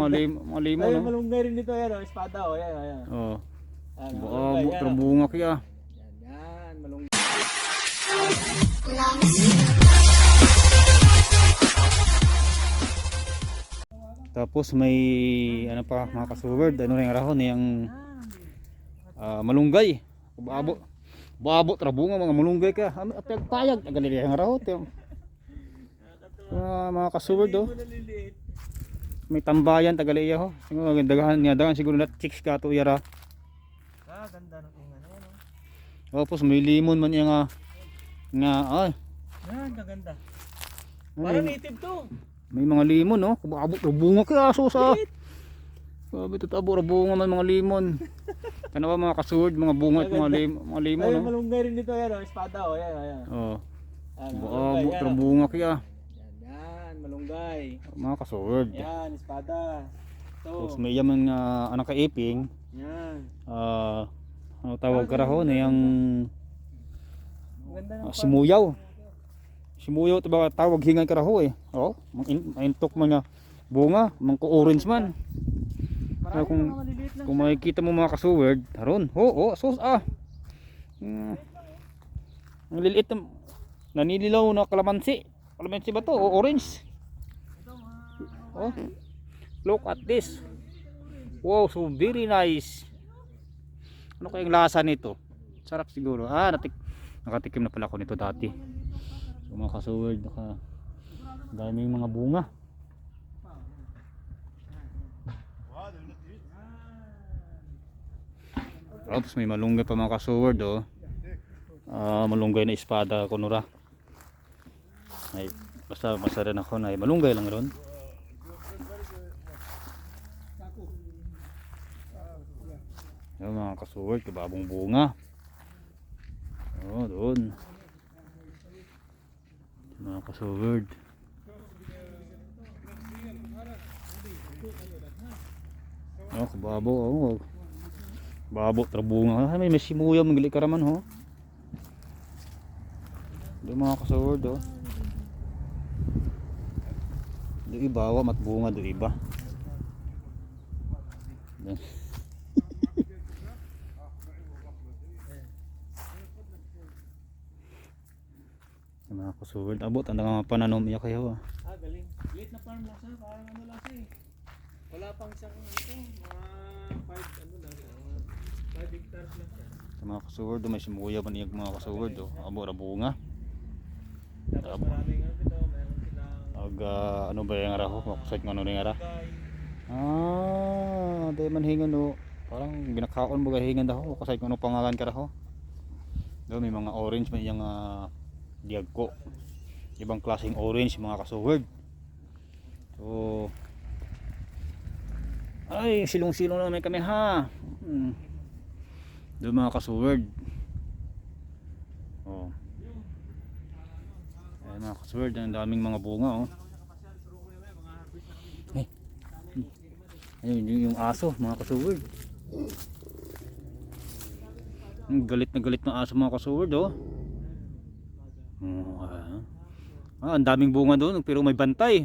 mga lim, mga limon, Ay, no? malunggay rin dito, ayan, oh, espada, oh, ayan, ayan. Oh. Ayan, Baka malunggay, bu- ayan, oh. bunga kaya. Yan, yan, malunggay. Tapos may ano pa mga kasuward, ano rin rahon yung ah, malunggay. Babo. Babo tra bunga mga malunggay ka. Ano apel payag ang ganili ang rahon yung Ah, mga kasuward do. Maliliit. May tambayan tagaliya ho. Siguro dagahan niya dagan siguro na chicks ka to yara. Ah, ganda ng tinga na yan, oh. Tapos may limon man yung nga nga ay Yan, kaganda. may, Parang native to. may mga limon no. Babo tra bunga kaya aso sa. Sabi to tabo bunga man mga limon. Ano ba mga kasuward, mga bunga at mga, lim, mga limon Ay, no. malunggay rin dito, ayan, oh, espada, oh, ayan, ayan. Oh. Yan, oh. bunga kaya. Malunggay. Mga kasuward. Yan, espada. Tapos To. may yaman nga anak kaiping. Yan. Ah, ano tawag karahon eh, yung Ang Ganda ng ah, simuyaw. Simuyaw ito ba tawag hingan karaho eh. Oh, mang- maintok man nga bunga, mangko orange man. Marami kung- mga maliliit lang. Kung makikita mo mga kasuward, haron. Oh, oh, sus ah. Hmm. Ang liliit na nanililaw na kalamansi. Kalamansi ba to? O orange. Oh. Look at this. Wow, so very nice. Ano kayang lasa nito? Sarap siguro. Ah, natik nakatikim na pala ako nito dati. So mga kasuward, naka daming mga bunga. Tapos may malunggay pa mga kasuward oh. Ah, malunggay na espada kunura. Ay, basta basta rin ako na malunggay lang ron. Yung mga kasuward, kababong bunga. Oh, doon. Mga kasuward. Oh, kababo, oh. Babo, trabunga. Ay, may simuyaw, magli ka raman, ho. Doon mga kasuward, oh. Doon iba, wa mat bunga, doon iba. Doon. Mga kasuward, abot, ang mga pananom iya kayo, ah. Ah, galing. Late na farm lang siya. Parang ano lang siya eh. Wala pang siyang ano to. Mga 5 ano lang. 5 hectares lang siya. Sa mga kasuward, oh, may simuyaw man yung mga kasuward, oh. Abo, ra bunga. Tapos maraming ano dito. Meron silang Ag, ah, ano ba yung araw? Makusay nga ano rin ara? Ah, dahil man hingan no. Parang binakaon mo hingan daw. Kasi kung ano pangalan ka raho. Doon may mga orange may yung uh, diagko. Ibang klaseng orange mga kasuward. So Ay, silong-silong na naman kami ha. Hmm. Doon mga kasuward. Oh. Ay mga kasuward, ang daming mga bunga oh. Ayun yung, aso mga kasuward. Ang galit na galit na aso mga kasuward oh. Oh, ah. Ang daming bunga doon pero may bantay.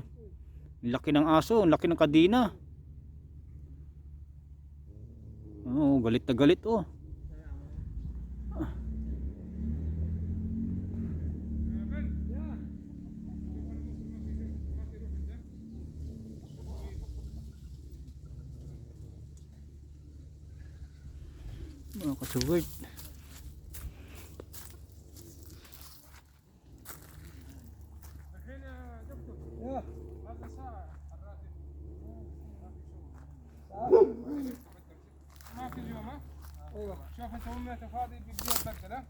Laki ng aso, laki ng kadina. Oh, galit na galit oh. Ah. Mga kasuward. نروح نسوي لنا تفاضي بالدير بدله